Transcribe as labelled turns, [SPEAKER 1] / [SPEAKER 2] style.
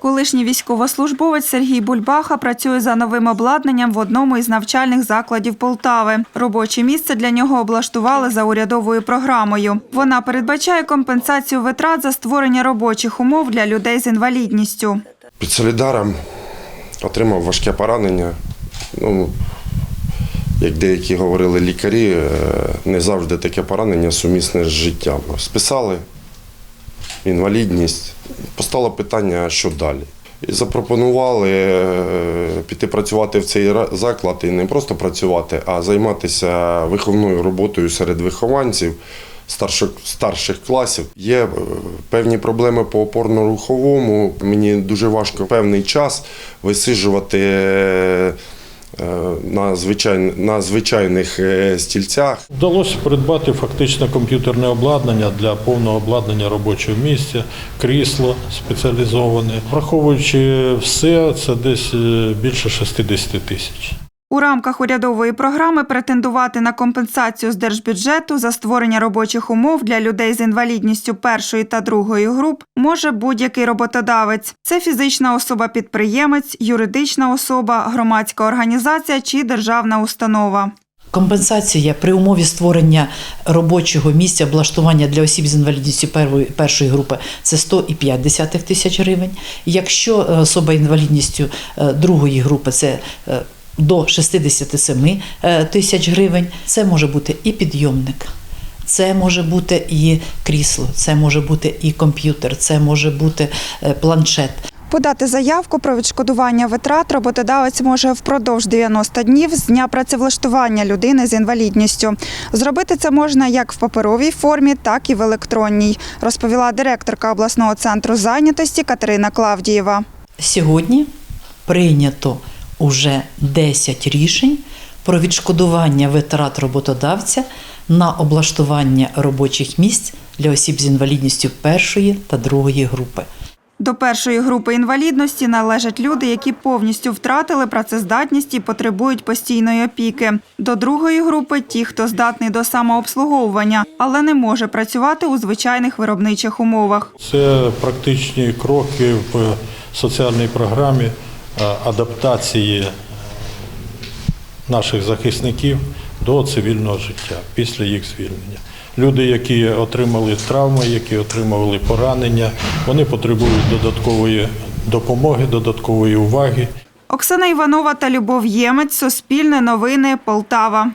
[SPEAKER 1] Колишній військовослужбовець Сергій Бульбаха працює за новим обладнанням в одному із навчальних закладів Полтави. Робоче місце для нього облаштували за урядовою програмою. Вона передбачає компенсацію витрат за створення робочих умов для людей з інвалідністю.
[SPEAKER 2] Під Солідаром отримав важке поранення. Ну, як деякі говорили лікарі, е, не завжди таке поранення сумісне з життям. Списали інвалідність, постало питання, що далі. І запропонували е, піти працювати в цей заклад і не просто працювати, а займатися виховною роботою серед вихованців старших, старших класів. Є е, певні проблеми по опорно-руховому. Мені дуже важко певний час висиджувати е, е, на, звичайн, на звичайних е, стільцях.
[SPEAKER 3] Вдалося придбати фактично комп'ютерне обладнання для повного обладнання робочого місця, крісло спеціалізоване. Враховуючи все, це десь е, більше 60 тисяч.
[SPEAKER 1] У рамках урядової програми претендувати на компенсацію з держбюджету за створення робочих умов для людей з інвалідністю першої та другої груп може будь-який роботодавець. Це фізична особа-підприємець, юридична особа, громадська організація чи державна установа.
[SPEAKER 4] Компенсація при умові створення робочого місця облаштування для осіб з інвалідністю первої, першої групи це 100,5 тисяч гривень. Якщо е, особа інвалідністю е, другої групи це е, до 67 е, тисяч гривень, це може бути і підйомник. Це може бути і крісло, це може бути і комп'ютер, це може бути е, планшет.
[SPEAKER 1] Подати заявку про відшкодування витрат роботодавець може впродовж 90 днів з дня працевлаштування людини з інвалідністю. Зробити це можна як в паперовій формі, так і в електронній, розповіла директорка обласного центру зайнятості Катерина Клавдієва.
[SPEAKER 4] Сьогодні прийнято уже 10 рішень про відшкодування витрат роботодавця на облаштування робочих місць для осіб з інвалідністю першої та другої групи.
[SPEAKER 1] До першої групи інвалідності належать люди, які повністю втратили працездатність і потребують постійної опіки. До другої групи ті, хто здатний до самообслуговування, але не може працювати у звичайних виробничих умовах.
[SPEAKER 3] Це практичні кроки в соціальній програмі адаптації е, наших захисників до цивільного життя після їх звільнення. Люди, які отримали травми, які отримували поранення, вони потребують додаткової допомоги, додаткової уваги.
[SPEAKER 1] Оксана Іванова та Любов Ємець. Суспільне новини. Полтава.